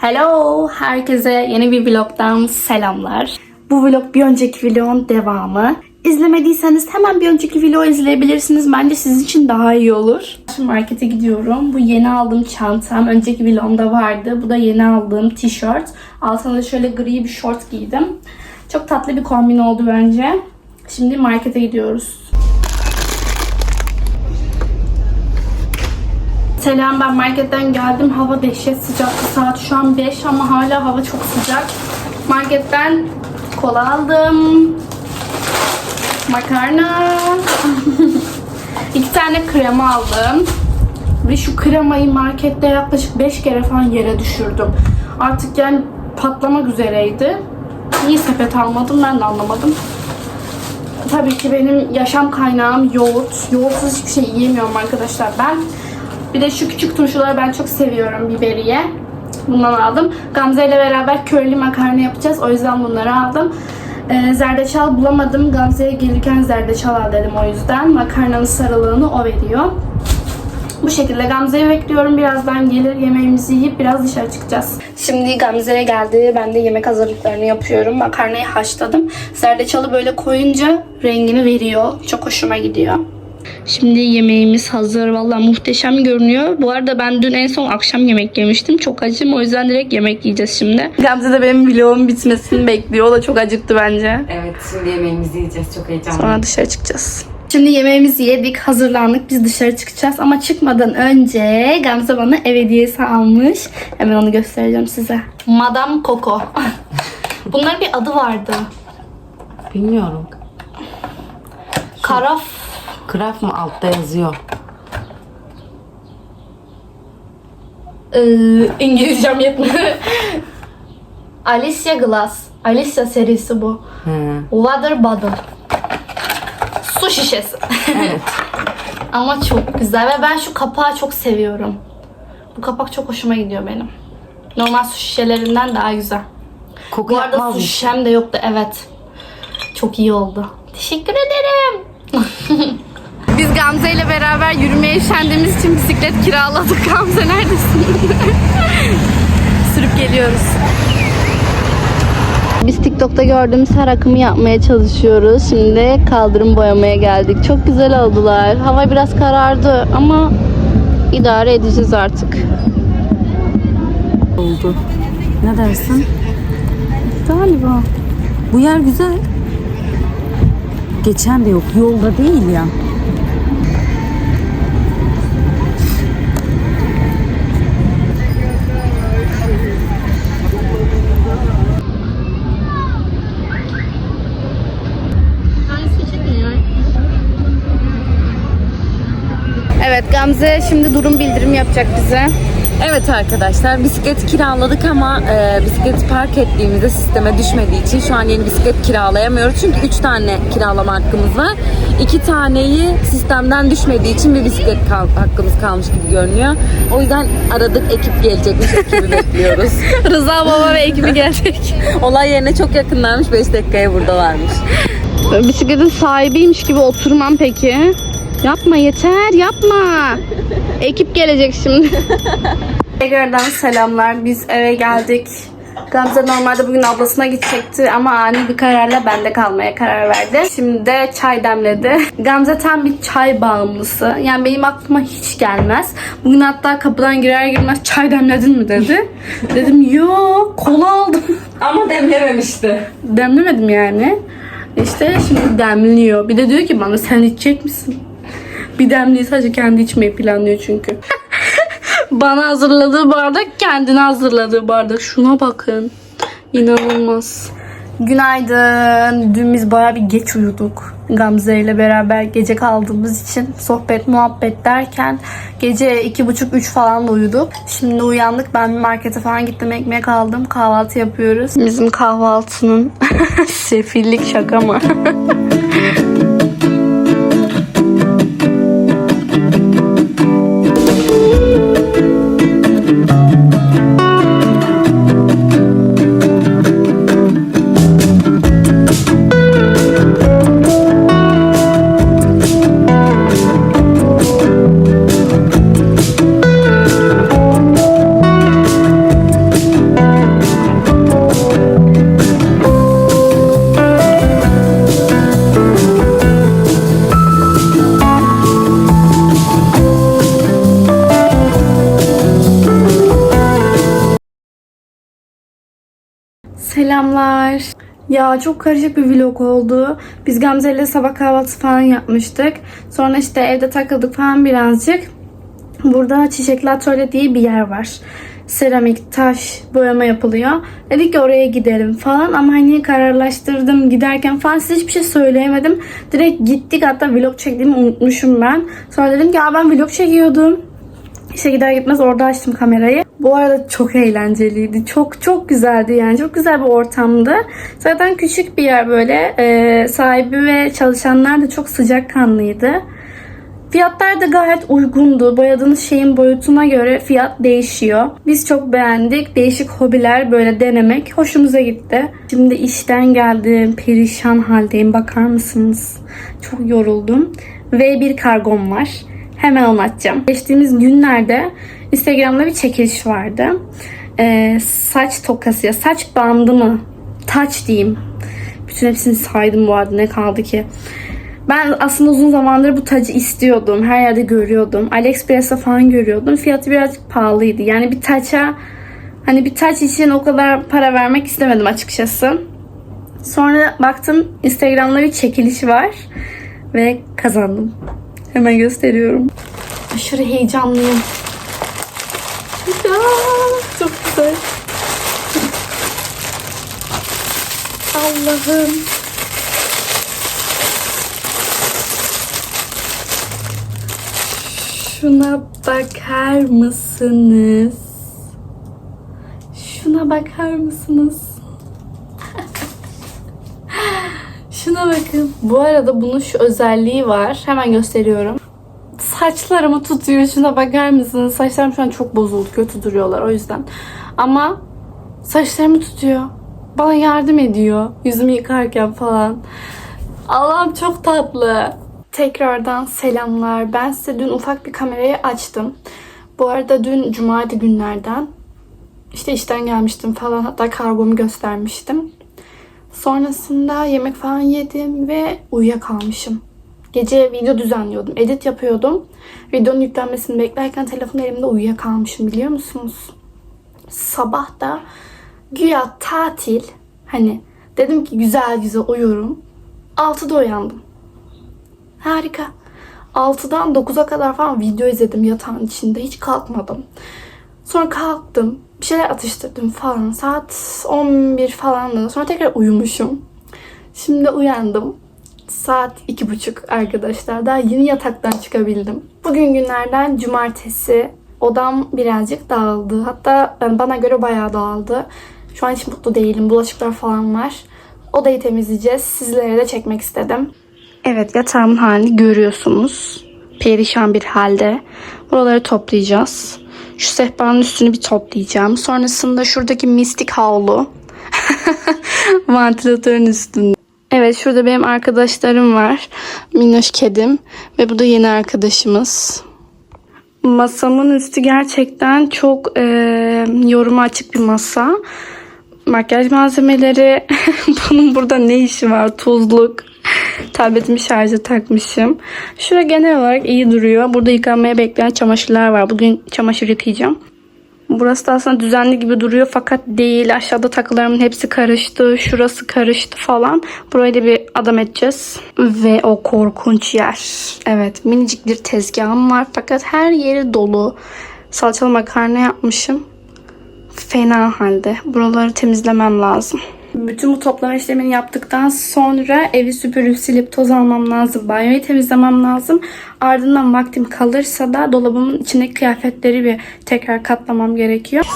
Hello, herkese yeni bir vlogdan selamlar. Bu vlog bir önceki vlogun devamı. İzlemediyseniz hemen bir önceki vlogu izleyebilirsiniz. Bence sizin için daha iyi olur. Şimdi markete gidiyorum. Bu yeni aldığım çantam. Önceki vlogumda vardı. Bu da yeni aldığım tişört. Altına da şöyle gri bir şort giydim. Çok tatlı bir kombin oldu bence. Şimdi markete gidiyoruz. Selam ben marketten geldim. Hava dehşet sıcaktı. Saat şu an 5 ama hala hava çok sıcak. Marketten kola aldım. Makarna. İki tane krema aldım. Ve şu kremayı markette yaklaşık 5 kere falan yere düşürdüm. Artık yani patlamak üzereydi. Niye sepet almadım ben de anlamadım. Tabii ki benim yaşam kaynağım yoğurt. Yoğurtsuz hiçbir şey yiyemiyorum arkadaşlar ben. Bir de şu küçük turşuları ben çok seviyorum biberiye. Bundan aldım. Gamze ile beraber körlü makarna yapacağız. O yüzden bunları aldım. Ee, zerdeçal bulamadım. Gamze'ye gelirken zerdeçal al dedim o yüzden. Makarnanın sarılığını o veriyor. Bu şekilde Gamze'yi bekliyorum. Birazdan gelir yemeğimizi yiyip biraz dışarı çıkacağız. Şimdi Gamze'ye geldi. Ben de yemek hazırlıklarını yapıyorum. Makarnayı haşladım. Zerdeçalı böyle koyunca rengini veriyor. Çok hoşuma gidiyor. Şimdi yemeğimiz hazır. Valla muhteşem görünüyor. Bu arada ben dün en son akşam yemek yemiştim. Çok acım. O yüzden direkt yemek yiyeceğiz şimdi. Gamze de benim vlogumun bitmesini bekliyor. O da çok acıktı bence. Evet şimdi yemeğimizi yiyeceğiz çok heyecanlıyım. Sonra dışarı çıkacağız. Şimdi yemeğimizi yedik, hazırlandık. Biz dışarı çıkacağız. Ama çıkmadan önce Gamze bana ev hediyesi almış. Hemen onu göstereceğim size. Madame Coco. Bunların bir adı vardı. Bilmiyorum. Karaf. Kraft mı altta yazıyor? Ee, İngilizcem yetmiyor. Alicia Glass. Alicia serisi bu. He. Water bottle. Su şişesi. Evet. Ama çok güzel ve ben şu kapağı çok seviyorum. Bu kapak çok hoşuma gidiyor benim. Normal su şişelerinden daha güzel. Koku Bu arada yapmaz su mı? şişem de yoktu evet. Çok iyi oldu. Teşekkür ederim. Biz Gamze ile beraber yürümeye üşendiğimiz için bisiklet kiraladık. Gamze neredesin? Sürüp geliyoruz. Biz TikTok'ta gördüğümüz her akımı yapmaya çalışıyoruz. Şimdi kaldırım boyamaya geldik. Çok güzel oldular. Hava biraz karardı ama idare edeceğiz artık. Oldu. Ne dersin? Galiba. Bu yer güzel. Geçen de yok. Yolda değil ya. Evet Gamze şimdi durum bildirim yapacak bize. Evet arkadaşlar bisiklet kiraladık ama e, bisiklet park ettiğimizde sisteme düşmediği için şu an yeni bisiklet kiralayamıyoruz. Çünkü 3 tane kiralama hakkımız var. 2 taneyi sistemden düşmediği için bir bisiklet kal- hakkımız kalmış gibi görünüyor. O yüzden aradık ekip gelecekmiş ekibi bekliyoruz. Rıza baba ve ekibi gelecek. Olay yerine çok yakınlarmış 5 dakikaya buradalarmış. Bisikletin sahibiymiş gibi oturmam peki. Yapma yeter yapma. Ekip gelecek şimdi. Tekrardan selamlar. Biz eve geldik. Gamze normalde bugün ablasına gidecekti ama ani bir kararla bende kalmaya karar verdi. Şimdi de çay demledi. Gamze tam bir çay bağımlısı. Yani benim aklıma hiç gelmez. Bugün hatta kapıdan girer girmez çay demledin mi dedi. Dedim yok kola aldım. Ama demlememişti. Demlemedim yani. İşte şimdi demliyor. Bir de diyor ki bana sen içecek misin? Bir demliği sadece kendi içmeyi planlıyor çünkü. bana hazırladığı bardak kendine hazırladığı bardak. Şuna bakın. İnanılmaz. Günaydın. Dün biz baya bir geç uyuduk. Gamze ile beraber gece kaldığımız için sohbet muhabbet derken gece iki buçuk üç falan da uyuduk. Şimdi uyandık. Ben bir markete falan gittim. Ekmek aldım. Kahvaltı yapıyoruz. Bizim kahvaltının sefillik şaka mı? Ya çok karışık bir vlog oldu. Biz Gamze ile sabah kahvaltısı falan yapmıştık. Sonra işte evde takıldık falan birazcık. Burada Çiçekli Atölye diye bir yer var. Seramik, taş, boyama yapılıyor. Dedik ki oraya gidelim falan ama hani kararlaştırdım giderken falan size hiçbir şey söyleyemedim. Direkt gittik hatta vlog çektiğimi unutmuşum ben. Sonra dedim ki ben vlog çekiyordum. İşe gider gitmez orada açtım kamerayı. Bu arada çok eğlenceliydi. Çok çok güzeldi yani. Çok güzel bir ortamdı. Zaten küçük bir yer böyle. Ee, sahibi ve çalışanlar da çok sıcakkanlıydı. Fiyatlar da gayet uygundu. Boyadığınız şeyin boyutuna göre fiyat değişiyor. Biz çok beğendik. Değişik hobiler böyle denemek hoşumuza gitti. Şimdi işten geldim. Perişan haldeyim. Bakar mısınız? Çok yoruldum. Ve bir kargom var. Hemen anlatacağım. Geçtiğimiz günlerde Instagram'da bir çekiliş vardı. Ee, saç tokası ya saç bandı mı? Taç diyeyim. Bütün hepsini saydım bu arada ne kaldı ki. Ben aslında uzun zamandır bu tacı istiyordum. Her yerde görüyordum. AliExpress'te falan görüyordum. Fiyatı birazcık pahalıydı. Yani bir taça hani bir taç için o kadar para vermek istemedim açıkçası. Sonra baktım Instagram'da bir çekiliş var ve kazandım. Hemen gösteriyorum. Aşırı heyecanlıyım. Aa, çok güzel. Allah'ım. Şuna bakar mısınız? Şuna bakar mısınız? Şuna bakın. Bu arada bunun şu özelliği var. Hemen gösteriyorum. Saçlarımı tutuyor. Şuna bakar mısınız? Saçlarım şu an çok bozuldu. Kötü duruyorlar o yüzden. Ama saçlarımı tutuyor. Bana yardım ediyor. Yüzümü yıkarken falan. Allah'ım çok tatlı. Tekrardan selamlar. Ben size dün ufak bir kamerayı açtım. Bu arada dün cumaydı günlerden. İşte işten gelmiştim falan. Hatta kargomu göstermiştim. Sonrasında yemek falan yedim ve uyuyakalmışım. Gece video düzenliyordum. Edit yapıyordum. Videonun yüklenmesini beklerken telefon elimde uyuyakalmışım biliyor musunuz? Sabah da güya tatil. Hani dedim ki güzel güzel uyurum. 6'da uyandım. Harika. 6'dan 9'a kadar falan video izledim yatağın içinde. Hiç kalkmadım. Sonra kalktım. Bir şeyler atıştırdım falan. Saat 11 falandı. Sonra tekrar uyumuşum. Şimdi uyandım. Saat iki buçuk arkadaşlar. Daha yeni yataktan çıkabildim. Bugün günlerden cumartesi. Odam birazcık dağıldı. Hatta bana göre bayağı dağıldı. Şu an hiç mutlu değilim. Bulaşıklar falan var. Odayı temizleyeceğiz. Sizlere de çekmek istedim. Evet yatağımın halini görüyorsunuz. Perişan bir halde. Buraları toplayacağız. Şu sehpanın üstünü bir toplayacağım. Sonrasında şuradaki mistik havlu. Vantilatörün üstünde. Evet şurada benim arkadaşlarım var. Minnoş kedim. Ve bu da yeni arkadaşımız. Masamın üstü gerçekten çok e, yoruma açık bir masa. Makyaj malzemeleri. Bunun burada ne işi var? Tuzluk. Tabletimi şarja takmışım. Şura genel olarak iyi duruyor. Burada yıkanmaya bekleyen çamaşırlar var. Bugün çamaşır yıkayacağım. Burası da aslında düzenli gibi duruyor fakat değil. Aşağıda takılarımın hepsi karıştı. Şurası karıştı falan. Burayı da bir adam edeceğiz. Ve o korkunç yer. Evet minicik bir tezgahım var fakat her yeri dolu. Salçalı makarna yapmışım. Fena halde. Buraları temizlemem lazım. Bütün bu toplama işlemini yaptıktan sonra evi süpürüp silip toz almam lazım. Banyoyu temizlemem lazım. Ardından vaktim kalırsa da dolabımın içindeki kıyafetleri bir tekrar katlamam gerekiyor.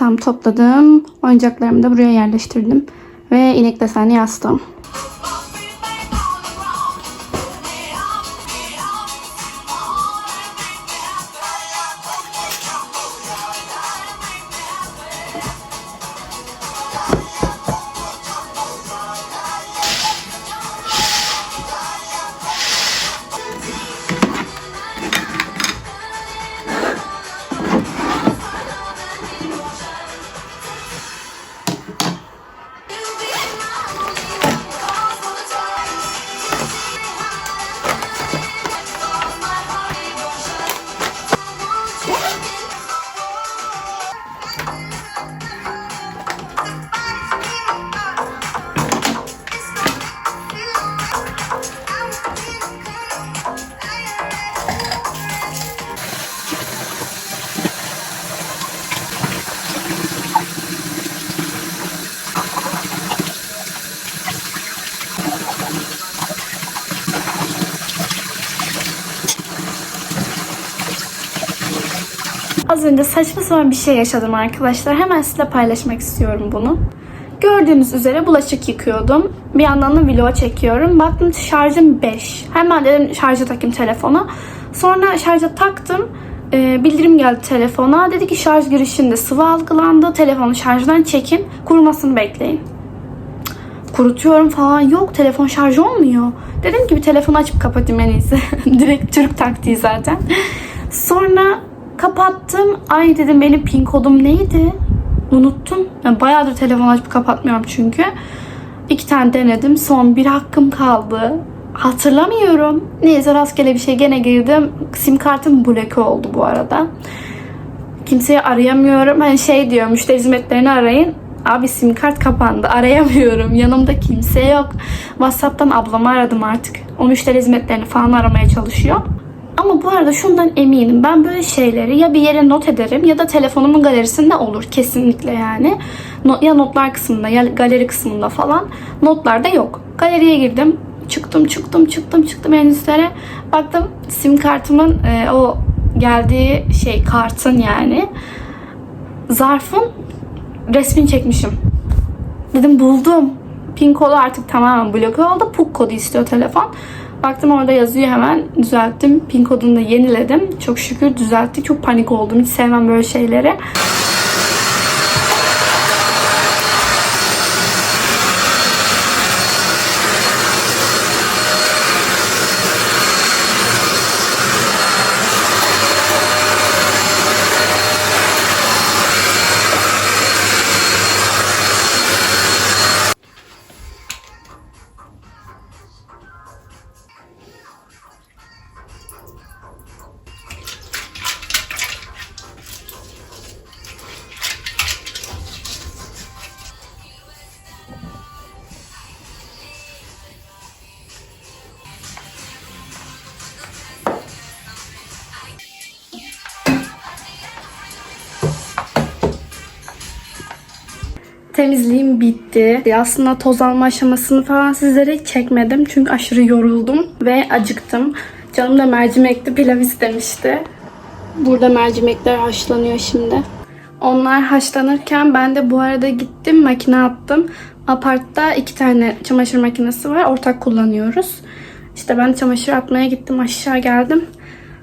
Yatağımı topladım. Oyuncaklarımı da buraya yerleştirdim. Ve inek desenli yastığım. Az önce saçma sapan bir şey yaşadım arkadaşlar. Hemen sizinle paylaşmak istiyorum bunu. Gördüğünüz üzere bulaşık yıkıyordum. Bir yandan da vlog çekiyorum. Baktım şarjım 5. Hemen dedim şarja takayım telefona. Sonra şarja taktım. Ee, bildirim geldi telefona. Dedi ki şarj girişinde sıvı algılandı. Telefonu şarjdan çekin. Kurumasını bekleyin. Kurutuyorum falan. Yok telefon şarj olmuyor. Dedim ki bir telefonu açıp kapatayım en iyisi. Direkt Türk taktiği zaten. Sonra kapattım. Ay dedim benim pin kodum neydi? Unuttum. Yani bayağıdır telefon açıp kapatmıyorum çünkü. İki tane denedim. Son bir hakkım kaldı. Hatırlamıyorum. Neyse rastgele bir şey gene girdim. Sim kartım bloke oldu bu arada. Kimseyi arayamıyorum. Hani şey diyor müşteri hizmetlerini arayın. Abi sim kart kapandı. Arayamıyorum. Yanımda kimse yok. WhatsApp'tan ablamı aradım artık. O müşteri hizmetlerini falan aramaya çalışıyor. Ama bu arada şundan eminim. Ben böyle şeyleri ya bir yere not ederim ya da telefonumun galerisinde olur. Kesinlikle yani. Ya notlar kısmında ya galeri kısmında falan. Notlarda yok. Galeriye girdim. Çıktım çıktım çıktım çıktım en üstlere. Baktım sim kartımın e, o geldiği şey kartın yani zarfın resmini çekmişim. Dedim buldum. Pin kodu artık tamamen bloke oldu. PUK kodu istiyor telefon. Baktım orada yazıyor hemen düzelttim. Pin kodunu da yeniledim. Çok şükür düzeltti. Çok panik oldum. Hiç sevmem böyle şeyleri. Temizliğim bitti. Aslında toz alma aşamasını falan sizlere çekmedim. Çünkü aşırı yoruldum ve acıktım. Canım da mercimekli pilav istemişti. Burada mercimekler haşlanıyor şimdi. Onlar haşlanırken ben de bu arada gittim makine attım. Apartta iki tane çamaşır makinesi var. Ortak kullanıyoruz. İşte ben çamaşır atmaya gittim aşağı geldim.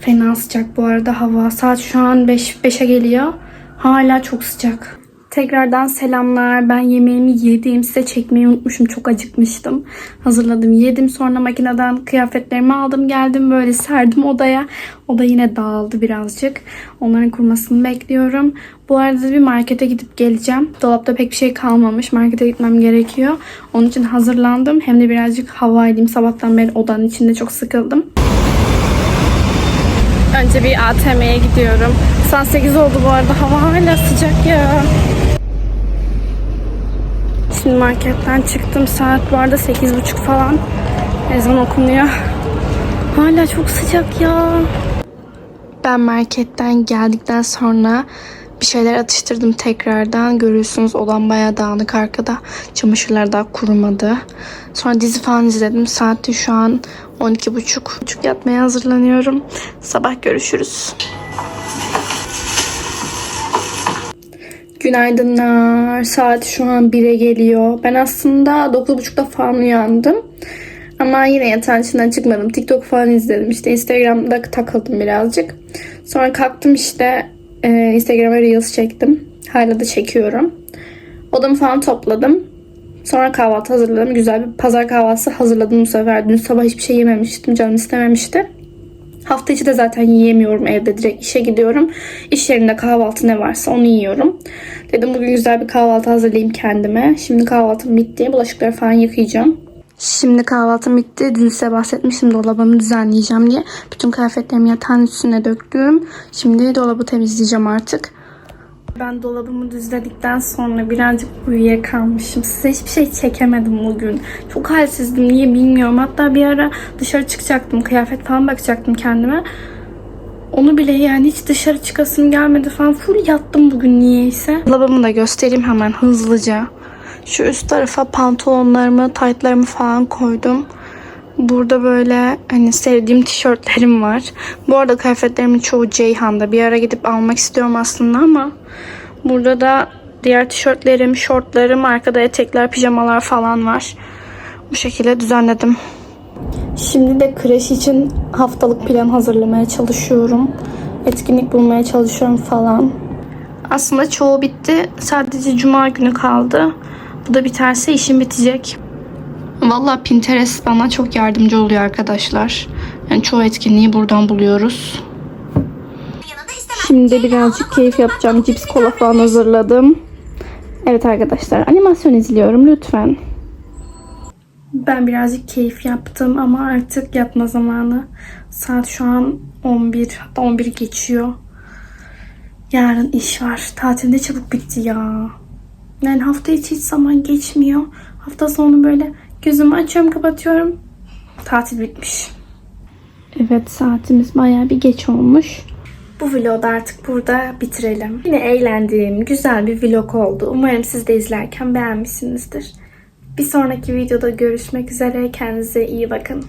Fena sıcak bu arada hava. Saat şu an 5 5'e geliyor. Hala çok sıcak. Tekrardan selamlar. Ben yemeğimi yedim. Size çekmeyi unutmuşum. Çok acıkmıştım. Hazırladım. Yedim. Sonra makineden kıyafetlerimi aldım. Geldim böyle serdim odaya. Oda yine dağıldı birazcık. Onların kurumasını bekliyorum. Bu arada bir markete gidip geleceğim. Dolapta pek bir şey kalmamış. Markete gitmem gerekiyor. Onun için hazırlandım. Hem de birazcık hava alayım. Sabahtan beri odanın içinde çok sıkıldım. Önce bir ATM'ye gidiyorum. Saat 8 oldu bu arada. Hava hala sıcak ya. Şimdi marketten çıktım. Saat bu arada 8.30 falan. Ezan okunuyor. Hala çok sıcak ya. Ben marketten geldikten sonra bir şeyler atıştırdım tekrardan. Görüyorsunuz odam bayağı dağınık arkada. Çamaşırlar daha kurumadı. Sonra dizi falan izledim. Saat de şu an 12.30. Buçuk yatmaya hazırlanıyorum. Sabah görüşürüz. Günaydınlar. Saat şu an 1'e geliyor. Ben aslında 9.30'da falan uyandım. Ama yine yatağın içinden çıkmadım. TikTok falan izledim. İşte Instagram'da takıldım birazcık. Sonra kalktım işte e, Instagram'a Reels çektim. Hala da çekiyorum. Odamı falan topladım. Sonra kahvaltı hazırladım. Güzel bir pazar kahvaltısı hazırladım bu sefer. Dün sabah hiçbir şey yememiştim. Canım istememişti. Hafta içi de zaten yiyemiyorum evde. Direkt işe gidiyorum. İş yerinde kahvaltı ne varsa onu yiyorum. Dedim bugün güzel bir kahvaltı hazırlayayım kendime. Şimdi kahvaltım bitti. Bulaşıkları falan yıkayacağım. Şimdi kahvaltım bitti. Dün size bahsetmiştim dolabımı düzenleyeceğim diye. Bütün kıyafetlerimi yatağın üstüne döktüm. Şimdi dolabı temizleyeceğim artık. Ben dolabımı düzledikten sonra birazcık uyuyakalmışım. Size hiçbir şey çekemedim bugün. Çok halsizdim. Niye bilmiyorum. Hatta bir ara dışarı çıkacaktım. Kıyafet falan bakacaktım kendime. Onu bile yani hiç dışarı çıkasım gelmedi falan. Full yattım bugün niyeyse. Dolabımı da göstereyim hemen hızlıca. Şu üst tarafa pantolonlarımı, taytlarımı falan koydum. Burada böyle hani sevdiğim tişörtlerim var. Bu arada kıyafetlerimin çoğu Ceyhan'da. Bir ara gidip almak istiyorum aslında ama burada da diğer tişörtlerim, şortlarım, arkada etekler, pijamalar falan var. Bu şekilde düzenledim. Şimdi de kreş için haftalık plan hazırlamaya çalışıyorum. Etkinlik bulmaya çalışıyorum falan. Aslında çoğu bitti. Sadece cuma günü kaldı. Bu da biterse işim bitecek. Valla Pinterest bana çok yardımcı oluyor arkadaşlar. Yani çoğu etkinliği buradan buluyoruz. Şimdi birazcık keyif yapacağım. Cips kola falan hazırladım. Evet arkadaşlar animasyon izliyorum lütfen. Ben birazcık keyif yaptım ama artık yatma zamanı. Saat şu an 11 hatta 11 geçiyor. Yarın iş var. Tatil de çabuk bitti ya. Yani hafta içi hiç zaman geçmiyor. Hafta sonu böyle gözümü açıyorum kapatıyorum. Tatil bitmiş. Evet saatimiz bayağı bir geç olmuş. Bu vlogu da artık burada bitirelim. Yine eğlendiğim güzel bir vlog oldu. Umarım siz de izlerken beğenmişsinizdir. Bir sonraki videoda görüşmek üzere. Kendinize iyi bakın.